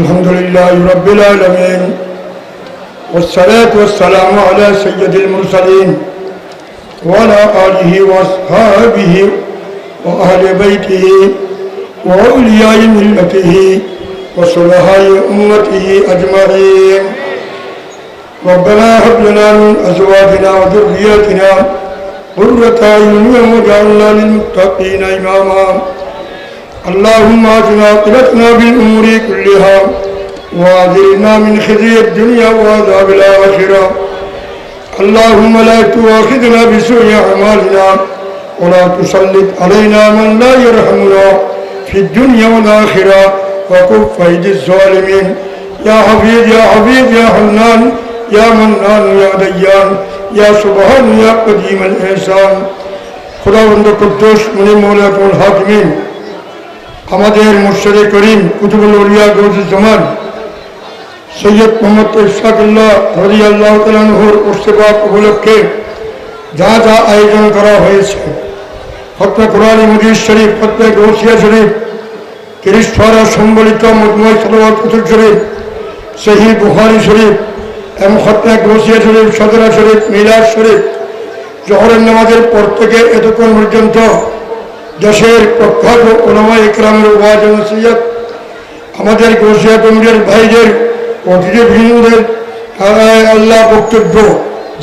الحمد لله رب العالمين والصلاة والسلام على سيد المرسلين وعلى آله وأصحابه وأهل بيته وأولياء ملته وصلحاء أمته أجمعين. ربنا هب لنا من أزواجنا وذرياتنا قرة أعين واجعلنا للمتقين إماما. اللهم اجعلنا عاقبتنا بالامور كلها واجرنا من خزي الدنيا وعذاب الآخرة. اللهم لا تؤاخذنا بسوء أعمالنا ولا تسلط علينا من لا يرحمنا في الدنيا والآخرة. وكف أيدي الظالمين. يا حفيظ يا حفيظ يا حنان يا منان يا ديان يا سبحان يا قديم الإحسان. خداوند قدوس من مولاة الحاكمين. আমাদের মুর্শিদে করিম কুতুবুল উলিয়া গৌজুজ্জামান সৈয়দ মোহাম্মদ ইশাকুল্লাহ হরি আল্লাহ তালুর উৎসবাব উপলক্ষে যা যা আয়োজন করা হয়েছে। ফতমা কোরআনী মজিদ শরীফ ফতমা গৌসিয়া শরীফ তিরিশরা সম্বলিত মজমুয় সলওয়াত কুতুব শরীফ সহি বুহারি শরীফ এবং ফতমা গৌসিয়া শরীফ, সদরা শরীফ, মিলাদ শরীফ, জহরের নামাজের পর থেকে এতক্ষণ পর্যন্ত দেশের প্রখ্যাত ওলামা ইকরামের ওয়াজ নসিয়ত আমাদের গোসিয়া কমিটির ভাইদের অতিথিবৃন্দদের আল্লাহ বক্তব্য,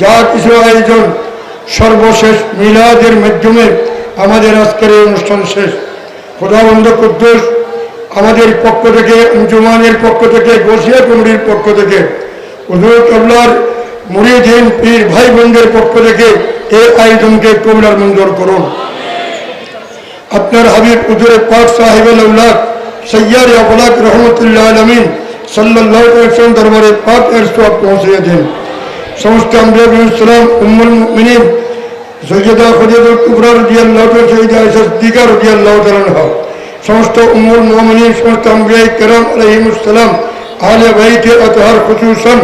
যা কিছু আয়োজন, সর্বশেষ মিলাদের মাধ্যমে আমাদের আজকের এই অনুষ্ঠান শেষ। খোদাবন্ধ কুদ্দুস, আমাদের পক্ষ থেকে, আঞ্জুমানের পক্ষ থেকে, গোসিয়া কমিটির পক্ষ থেকে কবলার মুরিদিন পীর ভাই বোনদের পক্ষ থেকে এই আয়োজনকে কবলার মঞ্জুর করুন। আপনার হাবিব উজুর পাক সাহেব আল্লাহ সৈয়ার আফলাক রহমতুল্লাহ আলমিন সাল্লাহ দরবারে পাক এর সব পৌঁছে দেন সমস্ত আম্বিয়ালাম উম্মুল মিনিম সৈয়দা খদিয়াদুল কুবরা রদিয়াল্লাহ সৈয়দা সিদ্দিকা রদিয়াল্লাহ তালানহা সমস্ত উম্মুল মোহামিন সমস্ত আম্বিয়া কেরাম আলহিমুসালাম আলে বাইতে আতহার খুসুসান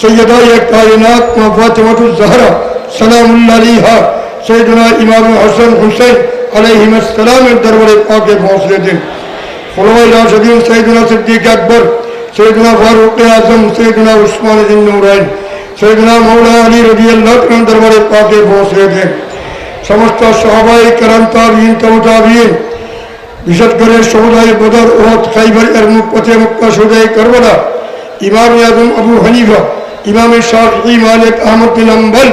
সৈয়দা কায়নাত মা ফাতিমাতুজ জাহরা সালামুল্লাহ আলাইহা, সৈয়দনা ইমাম হাসান হুসাইন আলাইহিম আসসালামের দরবারে পাকে পৌঁছে দিন খোলায় রাশিদিন সৈয়দনা সিদ্দিক আকবর সৈয়দনা ফারুক আজম সৈয়দনা উসমান দিন নুরাইন সৈয়দনা মৌলা আলী রবিআল্লাহ দরবারে পাকে পৌঁছে দিন সমস্ত সহবাই কারাম তাবিন তাবিন বিশেষ করে সৌদাই বদর ওহদ খাইবার এর মুখ পথে মুক্কা সৌদাই করবলা ইমাম আজম আবু হানিফা ইমাম শাহি মালিক আহমদ বিন আম্বল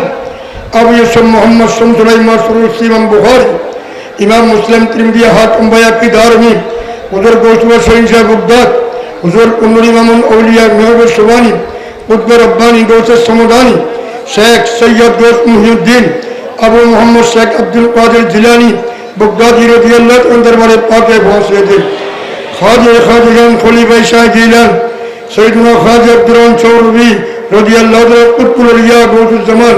আবু ইসম মোহাম্মদ শামসুলাই মাসরুল ইমাম বুখারী ইমাম মুসলিম ত্রিমদিয়া হাতম বায়াকি দারমি হুজুর গৌসুয়া শহীন সাহেব উদ্দাত হুজুর কুন্নুর ইমামুল আউলিয়া মেহবুর সুবানি কুতব রব্বানি গৌসের সমদানি, শেখ সৈয়দ গোস Muhiuddin, Abu Mohammad Sheikh Abdul Qadir Jilani, Baghdadi রদিয়াল্লাহ দরবারে পাকে পৌঁছে দিন খাজে খাজিগান খলিফাই শাহ জিলান সৈয়দুল্লাহ খাজ আব্দুর চৌরবি রদিয়াল্লাহ কুতুল আলিয়া গৌসুজ্জামান,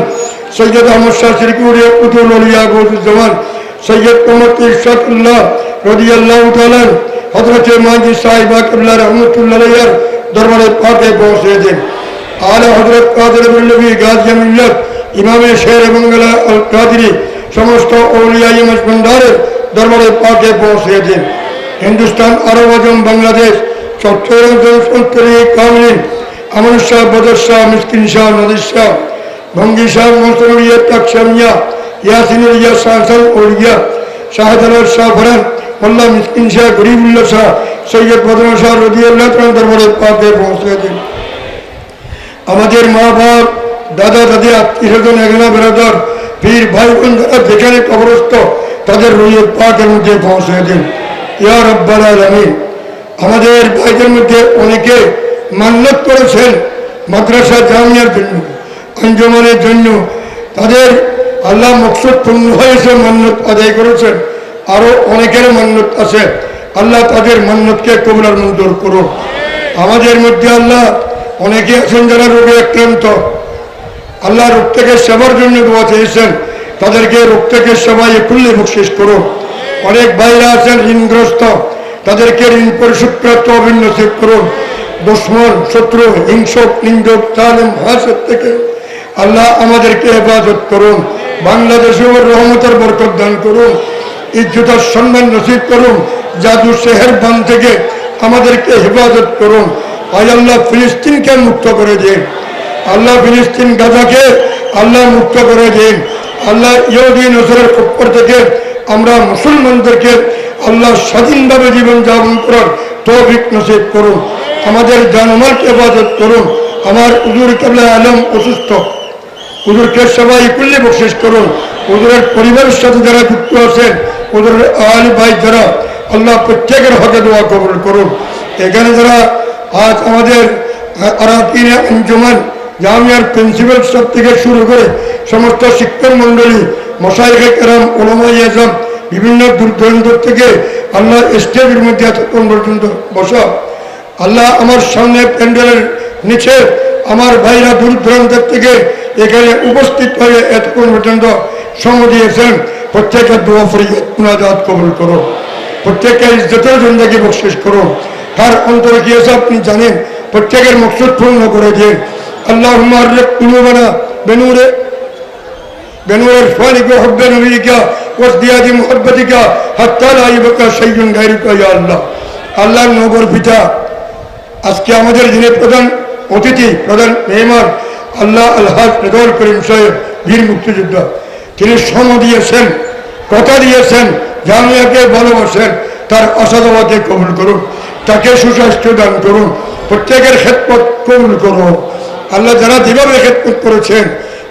সৈয়দ আহমদ শাহ শ্রীকুরিয়া কুতুল আলিয়া গৌসুজ্জামান সৈয়দ কোমর ইরশাদুল্লাহ রদি আল্লাহ তালান হজরত মাজি সাহিবা কিবলা রহমতুল্লাহ দরবারে পাকে পৌঁছে দেন। আলা হজরত কাদের বিল্লবী গাজী মিল্লত ইমামে শের বাংলা আল কাদরি সমস্ত ওলিয়াই ভান্ডারের দরবারে পাকে পৌঁছে দেন। হিন্দুস্তান, আরব আজম, বাংলাদেশ, চট্টগ্রাম শাহ, বদর শাহ, মিসকিন শাহ নদির শাহ, ভঙ্গি শাহ মসলিয়া তাকসামিয়া ইয়াসিনুল ইয়া শাহসান ওলিয়া শাহজালাল শাহ ফরান মোল্লা মিসকিন শাহ গরিবুল্লাহ শাহ সৈয়দ বদর শাহ রদিউল্লাহ দরবারে পাকে পৌঁছে দিন আমাদের মা বাপ দাদা দাদি আত্মীয় স্বজন এগনা বেড়াদার পীর ভাই বোন যারা যেখানে কবরস্থ তাদের রুইয়ের পাকের মধ্যে পৌঁছে দিন ইয়া রব্বাল আলমিন আমাদের ভাইদের মধ্যে অনেকে মান্যত করেছেন মাদ্রাসা জামিয়ার জন্য আঞ্জমানের জন্য তাদের আল্লাহ মকসুদ পূর্ণ হয়েছে মান্যত আদায় করেছেন। আরও অনেকের মান্যত আছে। আল্লাহ তাদের মান্যতকে কবলার মঞ্জুর করুন। আমাদের মধ্যে আল্লাহ অনেকে আছেন যারা রোগে আক্রান্ত। আল্লাহ রোগ থেকে সেবার জন্য দোয়া চেয়েছেন। তাদেরকে রোগ থেকে সেবাই খুললে বকশিস করুন। অনেক ভাইরা আছেন, ঋণগ্রস্ত। তাদেরকে ঋণ পরিশোধ প্রাপ্ত অভিন্নসিব করুন। দুশ্মন, শত্রু, হিংসক, নিন্দক তালিম হাসের থেকে আল্লাহ আমাদেরকে হেফাজত করুন। বাংলাদেশেও রহমতের বরকত দান করুন ইজ্জতার সম্মান নসিব করুন, জাদু শেহের বান থেকে আমাদেরকে হেফাজত করুন। আজ আল্লাহ ফিলিস্তিনকে মুক্ত করে দিন। আল্লাহ ফিলিস্তিন গাজাকে আল্লাহ মুক্ত করে দিন। আল্লাহ ইহুদিন নসরের খপ্পর থেকে আমরা মুসলমানদেরকে আল্লাহ স্বাধীনভাবে জীবন যাপন করার তৌফিক নসিব করুন। আমাদের জানমালকে হেফাজত করুন। আমার উজুর কেবলা আলম অসুস্থ। হুজুরকে সবাই কুল্লে বকশিস করুন। হুজুরের পরিবারের সাথে যারা যুক্ত আছেন, হুজুরের আহলি ভাই যারা, আল্লাহ প্রত্যেকের হকে দোয়া কবুল করুন। এখানে যারা আজ আমাদের আঞ্জুমান জামিয়ার প্রিন্সিপাল সব থেকে শুরু করে সমস্ত শিক্ষক মণ্ডলী মশাইকে কেরাম ওলামাই আজম, বিভিন্ন দূর দূরান্ত থেকে আল্লাহ স্টেজের মধ্যে এতক্ষণ পর্যন্ত বসা। আল্লাহ আমার সামনে প্যান্ডেলের নিচে, আমার ভাইরা দূর দূরান্তের থেকে এখানে উপস্থিত হয়ে এতক্ষণ পর্যন্ত সম দিয়েছেন প্রত্যেকের দোয়া ফরিয়াদ মুনাজাত কবুল করো প্রত্যেকের ইজ্জতের জন্যকে বকশিস করো তার অন্তরে কি আছে আপনি জানেন প্রত্যেকের মকসুদ পূর্ণ করে দিন আল্লাহ কুলুবানা বেনুরে بنور إخوانك وحب نبيك وازدياد محبتك حتى لا يبقى شيء غيرك يا الله আল্লাহর নগর পিতা আজকে আমাদের যিনি প্রধান অতিথি প্রধান মেহমান আল্লাহ আল্লাহ নগর করিম সাহেব, বীর মুক্তিযোদ্ধা। তিনি সম দিয়েছেন, কথা দিয়েছেন, জামিয়াকে ভালোবাসেন, তার অসাধবাদে কবুল করুন, তাকে সুস্বাস্থ্য দান করুন, প্রত্যেকের খেতপথ কবুল করুন। আল্লাহ যারা যেভাবে খেতপথ করেছেন,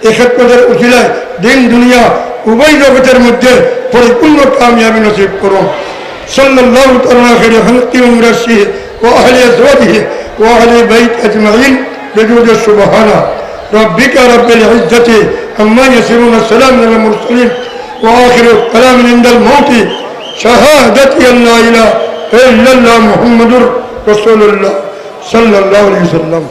এই খেতপথের উচিলায় দিন, দুনিয়া, উভয় জগতের মধ্যে পরিপূর্ণ কামিয়াবি নসিব করুন। সাল্লাহ ও আহলে বাইত আজমাইন। বেজুদ সুবাহানা ربك رب العزة عما يصفون السلام على المرسلين وآخر كلام عند الموت شهادة أن لا إله إلا الله محمد رسول الله صلى الله عليه وسلم.